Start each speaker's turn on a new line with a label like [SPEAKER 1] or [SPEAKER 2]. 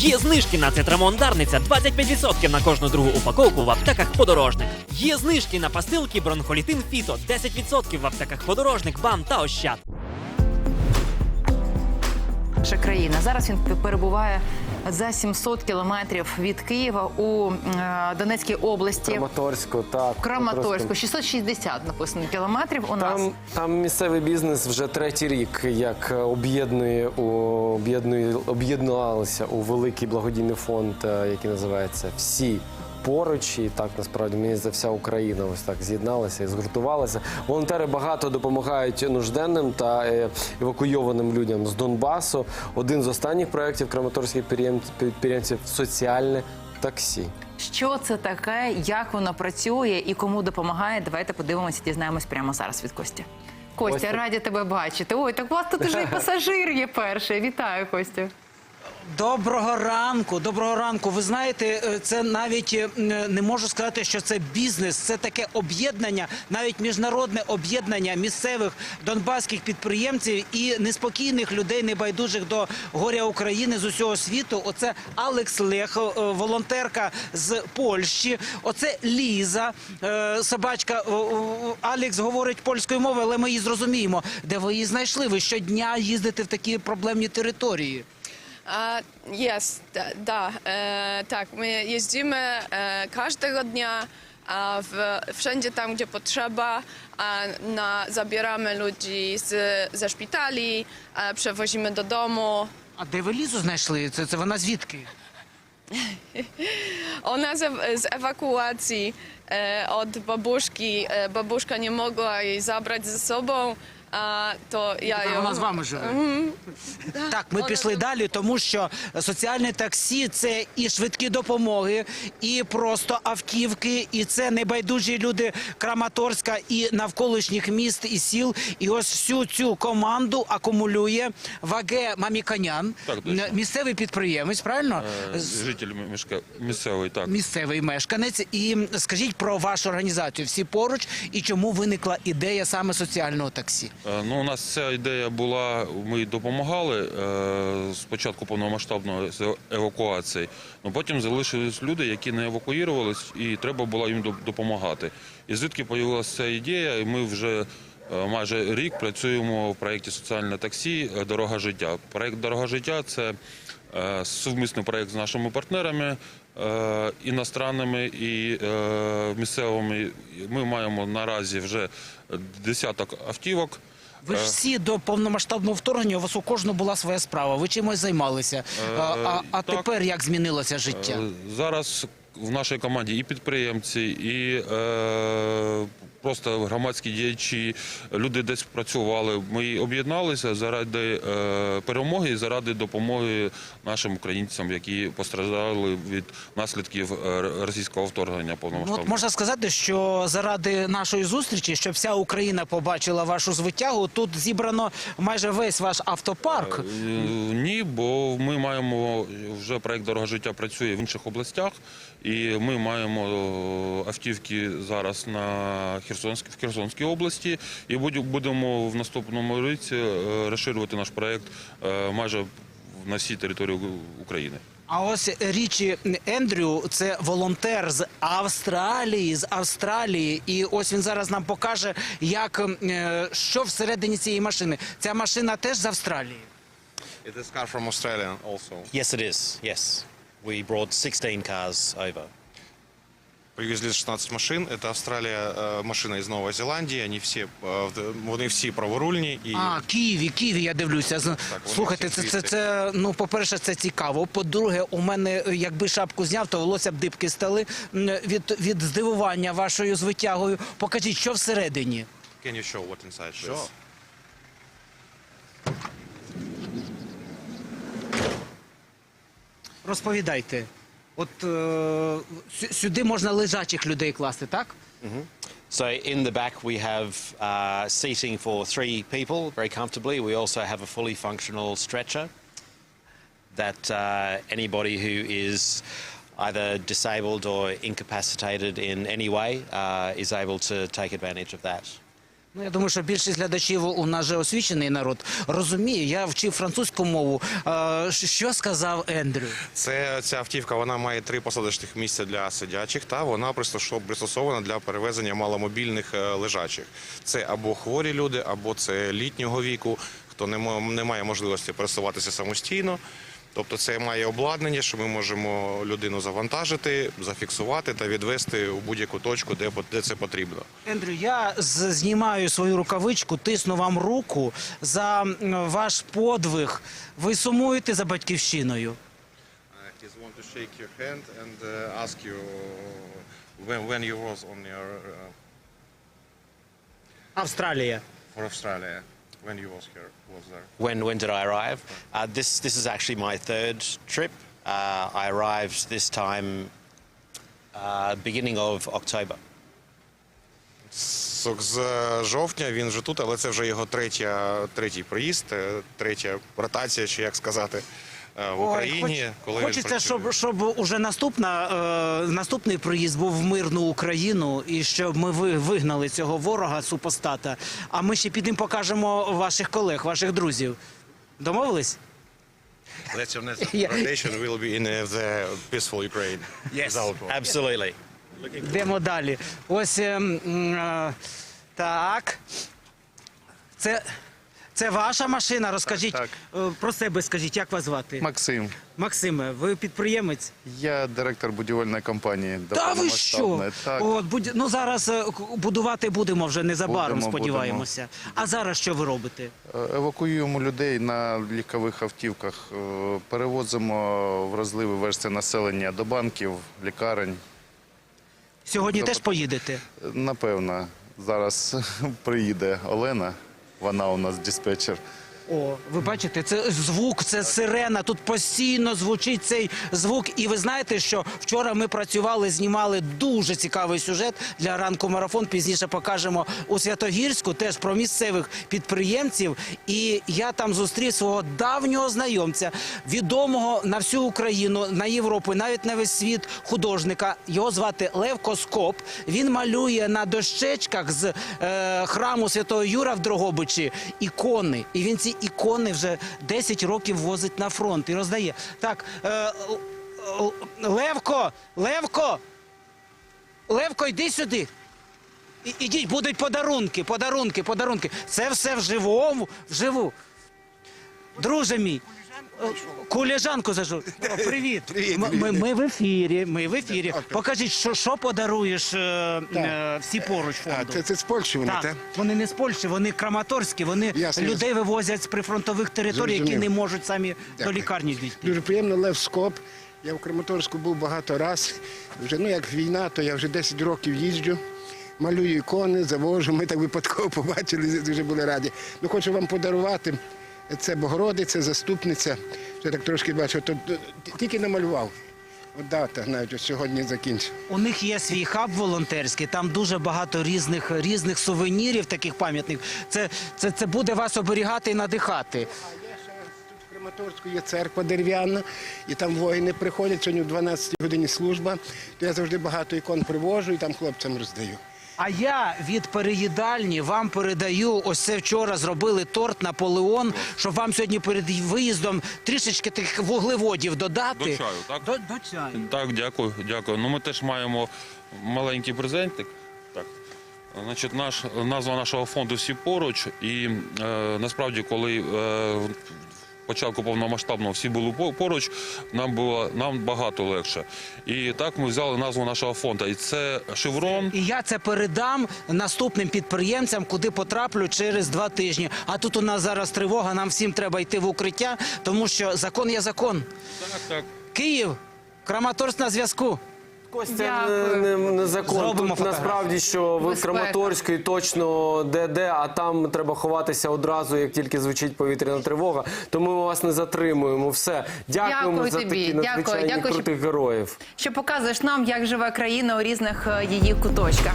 [SPEAKER 1] Є знижки на цитрамон Дарниця 25% на кожну другу упаковку в аптеках подорожник. Є знижки на пастилки бронхолітин Фіто 10% в аптеках подорожник, БАМ та Ощад.
[SPEAKER 2] Наша країна зараз він перебуває за 700 кілометрів від Києва у е, Донецькій області.
[SPEAKER 3] Краматорську, так.
[SPEAKER 2] Краматорську 660 написано кілометрів у нас.
[SPEAKER 3] Там, там місцевий бізнес вже третій рік, як об'єднує у об'єднує об'єднувалися у великий благодійний фонд, е, який називається Всі. Поруч і так насправді мені за вся Україна ось так з'єдналася і згуртувалася. Волонтери багато допомагають нужденним та е, евакуйованим людям з Донбасу. Один з останніх проєктів краматорських підприєм- підприємців соціальне таксі.
[SPEAKER 2] Що це таке, як воно працює і кому допомагає? Давайте подивимося, дізнаємось прямо зараз від Кості. Костя,
[SPEAKER 3] Костя.
[SPEAKER 2] раді тебе бачити. Ой, так у вас тут уже і пасажир є перший. Вітаю, Костя.
[SPEAKER 4] Доброго ранку, доброго ранку. Ви знаєте, е, це навіть е, не можу сказати, що це бізнес, це таке об'єднання, навіть міжнародне об'єднання місцевих донбаських підприємців і неспокійних людей, небайдужих до горя України з усього світу. Оце Алекс Лехо, е, волонтерка з Польщі. Оце Ліза, е, собачка. Алекс говорить польською мовою, але ми її зрозуміємо. Де ви її знайшли? Ви щодня їздите в такі проблемні території.
[SPEAKER 5] А, Jest, da, da e, tak. My jeździmy e, każdego dnia a w, wszędzie tam, gdzie potrzeba, a na, zabieramy ludzi z, ze szpitali, a przewozimy do domu.
[SPEAKER 4] А де ви лізу знайшли? Це, це вона звідки?
[SPEAKER 5] Ona z, z ewakuacji e, od babuszki, e, babuszka nie mogła jej zabrać ze sobą, ja ją...
[SPEAKER 4] Вона з вами живе. Так, ми пішли далі, тому що соціальне таксі це і швидкі допомоги, і просто автівки, і це небайдужі люди Краматорська і навколишніх міст і сіл. І ось всю цю команду акумулює Ваге Маміканян,
[SPEAKER 6] Так, точно.
[SPEAKER 4] місцевий підприємець, правильно?
[SPEAKER 6] Е,
[SPEAKER 4] З-
[SPEAKER 6] Житель мішка місцевий, так.
[SPEAKER 4] Місцевий мешканець, і скажіть про вашу організацію всі поруч і чому виникла ідея саме соціального таксі?
[SPEAKER 6] Е, Ну, у нас ця ідея була, ми допомагали е, спочатку повномасштабної з евакуації, але потім залишились люди, які не евакуювалися, і треба було їм допомагати. І звідки з'явилася ця ідея, і ми вже е, майже рік працюємо в проєкті Соціальне таксі е, Дорога життя. Проєкт Дорога життя це е, сумісний проєкт з нашими партнерами. Е, Іностранними і е, місцевими ми маємо наразі вже десяток автівок.
[SPEAKER 4] Ви ж всі до повномасштабного вторгнення у вас у кожного була своя справа. Ви чимось займалися. А, а,
[SPEAKER 6] так.
[SPEAKER 4] тепер як змінилося життя?
[SPEAKER 6] Е, Зараз в нашій команді і підприємці, і е, просто громадські діячі, люди десь працювали. Ми об'єдналися заради е, перемоги і заради допомоги нашим українцям, які постраждали від наслідків е, російського вторгнення
[SPEAKER 4] Ну,
[SPEAKER 6] повномасштабного.
[SPEAKER 4] от можна сказати, що заради нашої зустрічі, щоб вся Україна побачила вашу звитягу, тут зібрано майже весь ваш автопарк.
[SPEAKER 6] Е, Ні, бо ми маємо вже проект Дорога життя працює в інших областях, і ми маємо автівки зараз на Херсонській в Херсонській області. І будемо в наступному році е, розширювати наш проект е, майже на всій території України.
[SPEAKER 4] А ось річі Ендрю, це волонтер з Австралії, з Австралії. І ось він зараз нам покаже, як е, що всередині цієї машини. Ця машина теж з Австралії.
[SPEAKER 7] It is car from Australia also.
[SPEAKER 8] Yes, it is. Yes. We brought 16 cars over.
[SPEAKER 7] Привезли 16 машин. Это Австралия, э, машина из Новой Зеландии. Они все, э, в- вони всі праворульні. І
[SPEAKER 4] А, Києві, Києві, я дивлюся. З-
[SPEAKER 7] вони
[SPEAKER 4] Слухайте,
[SPEAKER 7] всі
[SPEAKER 4] це, це,
[SPEAKER 7] звідти.
[SPEAKER 4] це, ну, по-перше, це цікаво. По-друге, у мене, е, якби шапку зняв, то волосся б дибки стали м, від, від здивування вашою звитягою. Покажіть, що всередині.
[SPEAKER 7] can you show what inside this?
[SPEAKER 4] Розповідайте. От е, сю- сюди можна лежачих людей класти, так?
[SPEAKER 8] So in the back we have uh, seating for three people very comfortably. We also have a fully functional stretcher that uh, anybody who is either disabled or incapacitated in any way uh, is able to take advantage of that.
[SPEAKER 4] Ну, я думаю, що більшість глядачів у нас же освічений народ розуміє. Я вчив французьку мову. Е, що сказав Ендрю?
[SPEAKER 7] Це ця автівка вона має три посадочних місця для сидячих, та вона пристосована для перевезення маломобільних е, лежачих. Це або хворі люди, або це літнього віку, хто не, має можливості пересуватися самостійно. Тобто це має обладнання, що ми можемо людину завантажити, зафіксувати та відвести у будь-яку точку, де, де це потрібно.
[SPEAKER 4] Ендрю, я знімаю свою рукавичку, тисну вам руку за ваш подвиг. Ви сумуєте за батьківщиною?
[SPEAKER 7] Uh, your uh,
[SPEAKER 4] Австралія.
[SPEAKER 7] for Australia, when you was here, was there.
[SPEAKER 8] When, when did I arrive? Uh, this, this is actually my third trip. Uh, I arrived this time uh, beginning of October.
[SPEAKER 7] З, з жовтня він вже тут, але це вже його третя, третій приїзд, е, третя ротація, чи як сказати, е, в Україні. коли
[SPEAKER 4] хочеться, щоб, щоб уже наступна, е, наступний приїзд був в мирну Україну і щоб ми вигнали цього ворога супостата. А ми ще підемо покажемо ваших колег, ваших друзів. Домовились?
[SPEAKER 7] Your
[SPEAKER 4] Yeah.
[SPEAKER 7] rotation will be in uh, the peaceful Ukraine.
[SPEAKER 4] Yes.
[SPEAKER 8] Absolutely.
[SPEAKER 4] Йдемо далі. Ось ем, е, так. Це, це ваша машина. Розкажіть
[SPEAKER 9] Так,
[SPEAKER 4] е, про себе, скажіть, як вас звати?
[SPEAKER 9] Максим,
[SPEAKER 4] Максиме, ви підприємець?
[SPEAKER 9] я директор будівельної компанії.
[SPEAKER 4] Та ви що?
[SPEAKER 9] повномасштабної. Так,
[SPEAKER 4] От, будь... Ну зараз е, к- будувати будемо вже незабаром,
[SPEAKER 9] Будемо,
[SPEAKER 4] сподіваємося. А зараз що ви робите?
[SPEAKER 9] Е, евакуюємо людей на лікових автівках, е, перевозимо вразливі верстви населення до банків, лікарень.
[SPEAKER 4] Сьогодні теж поїдете?
[SPEAKER 9] Напевно, зараз приїде Олена, вона у нас диспетчер.
[SPEAKER 4] О, ви бачите, це звук, це сирена. Тут постійно звучить цей звук. І ви знаєте, що вчора ми працювали, знімали дуже цікавий сюжет для ранку марафон. Пізніше покажемо у Святогірську, теж про місцевих підприємців. І я там зустрів свого давнього знайомця, відомого на всю Україну, на Європу, навіть на весь світ художника. Його звати Лев Коскоп. Він малює на дощечках з е, храму Святого Юра в Дрогобичі ікони. І він ці ікони вже 10 років возить на фронт і роздає. Так, е, Левко, Левко, Левко, йди сюди. Ідіть, будуть подарунки, подарунки, подарунки. Це все вживу, вживу. Друже мій. Кулежанку зажу. О, привіт. М- Ми, ми в ефірі. Ми в ефірі. Покажіть, що, що подаруєш е, е, всі поруч
[SPEAKER 10] А,
[SPEAKER 4] фонду.
[SPEAKER 10] це, це з Польщі вони,
[SPEAKER 4] Так,
[SPEAKER 10] так?
[SPEAKER 4] вони не з Польщі, вони краматорські, вони
[SPEAKER 10] Ясно,
[SPEAKER 4] людей вивозять з прифронтових територій, які
[SPEAKER 10] Зрозумів.
[SPEAKER 4] не можуть самі до лікарні дійти.
[SPEAKER 10] Дуже приємно, Лев Скоп. Я в Краматорську був багато раз. Вже ну як війна, то я вже 10 років їжджу. Малюю ікони, завожу. Ми так випадково побачили, дуже були раді. Ну, хочу вам подарувати. Це Богородиця, заступниця. Вже так трошки бачу, то, тільки намалював. От дата навіть сьогодні закінчив.
[SPEAKER 4] У них є свій хаб волонтерський, там дуже багато різних різних сувенірів, таких пам'ятних. Це, це, це буде вас оберігати і надихати.
[SPEAKER 10] Краматорську є церква дерев'яна, і там воїни приходять. Сьогодні в 12 годині служба. То я завжди багато ікон привожу і там хлопцям роздаю.
[SPEAKER 4] А я від переїдальні вам передаю. Ось це вчора зробили торт Наполеон, щоб вам сьогодні перед виїздом трішечки тих вуглеводів додати.
[SPEAKER 6] До чаю, так?
[SPEAKER 4] До, до чаю.
[SPEAKER 6] Так, дякую, дякую. Ну, ми теж маємо маленький презентик. Так. Значить, наш, назва нашого фонду всі поруч. І е, насправді, коли е, початку повномасштабного всі були поруч, нам було нам багато легше. І так ми взяли назву нашого фонду. І це шеврон.
[SPEAKER 4] І я це передам наступним підприємцям, куди потраплю через два тижні. А тут у нас зараз тривога, нам всім треба йти в укриття, тому що закон є закон.
[SPEAKER 6] Так, так.
[SPEAKER 4] Київ, Краматорськ на зв'язку.
[SPEAKER 3] Костя
[SPEAKER 2] Дякую.
[SPEAKER 3] не, не, не закон.
[SPEAKER 4] Зробимо
[SPEAKER 3] Тут
[SPEAKER 4] фотографію.
[SPEAKER 3] насправді, що в
[SPEAKER 2] Безпека.
[SPEAKER 3] Краматорський точно де-де, а там треба ховатися одразу, як тільки звучить повітряна тривога. Тому ми вас не затримуємо. Все. Дякуємо
[SPEAKER 2] Дякую
[SPEAKER 3] за
[SPEAKER 2] тобі.
[SPEAKER 3] такі
[SPEAKER 2] Дякую.
[SPEAKER 3] надзвичайні
[SPEAKER 2] Дякую, що-
[SPEAKER 3] крутих героїв.
[SPEAKER 2] Що показуєш нам, як живе країна у різних е, її куточках.